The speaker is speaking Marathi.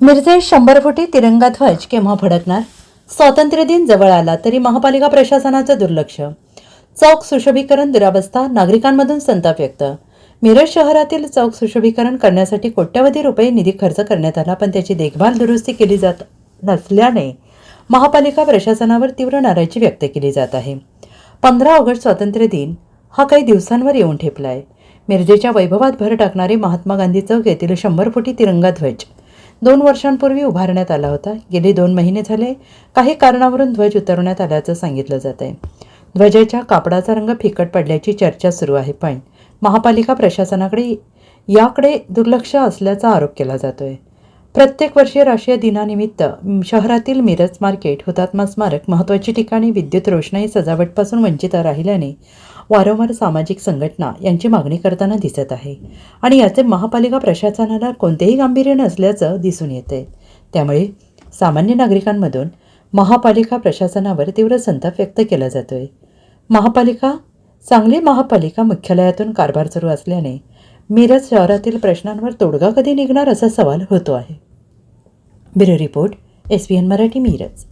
मिरजे शंभर फुटी तिरंगा ध्वज केव्हा फडकणार स्वातंत्र्य दिन जवळ आला तरी महापालिका प्रशासनाचं दुर्लक्ष. चौक सुशोभीकरण दुरावस्था नागरिकांमधून संताप व्यक्त. मिरज शहरातील चौक सुशोभीकरण करण्यासाठी कोट्यवधी रुपये निधी खर्च करण्यात आला पण त्याची देखभाल दुरुस्ती केली जात नसल्याने महापालिका प्रशासनावर तीव्र नाराजी व्यक्त केली जात आहे. पंधरा ऑगस्ट स्वातंत्र्य दिन हा काही दिवसांवर येऊन ठेपला आहे मिरजेच्या वैभवात भर टाकणारे महात्मा गांधी चौक येथील शंभर फुटी तिरंगा ध्वज दोन वर्षांपूर्वी उभारण्यात आला होता. गेले दोन महिने झाले. काही कारणावरून ध्वज उतरवण्यात आल्याचं सांगितलं जात आहे. ध्वजाच्या कापडाचा रंग फिकट पडल्याची चर्चा सुरू आहे पण महापालिका प्रशासनाकडे याकडे दुर्लक्ष असल्याचा आरोप केला जातोय. प्रत्येक वर्षी राष्ट्रीय दिनानिमित्त शहरातील मिरज मार्केट हुतात्मा स्मारक महत्त्वाची ठिकाणी विद्युत रोषणाई सजावटपासून वंचित राहिल्याने वारंवार सामाजिक संघटना यांची मागणी करताना दिसत आहे. आणि याचे महापालिका प्रशासनाला कोणतेही गांभीर्य नसल्याचं दिसून येते. त्यामुळे सामान्य नागरिकांमधून महापालिका प्रशासनावर तीव्र संताप व्यक्त केला जातोय. महापालिका सांगली महापालिका मुख्यालयातून कारभार सुरू असल्याने मिरज शहरातील प्रश्नांवर तोडगा कधी निघणार असा सवाल होतो आहे. Bureau report S B N Marathi Miraj.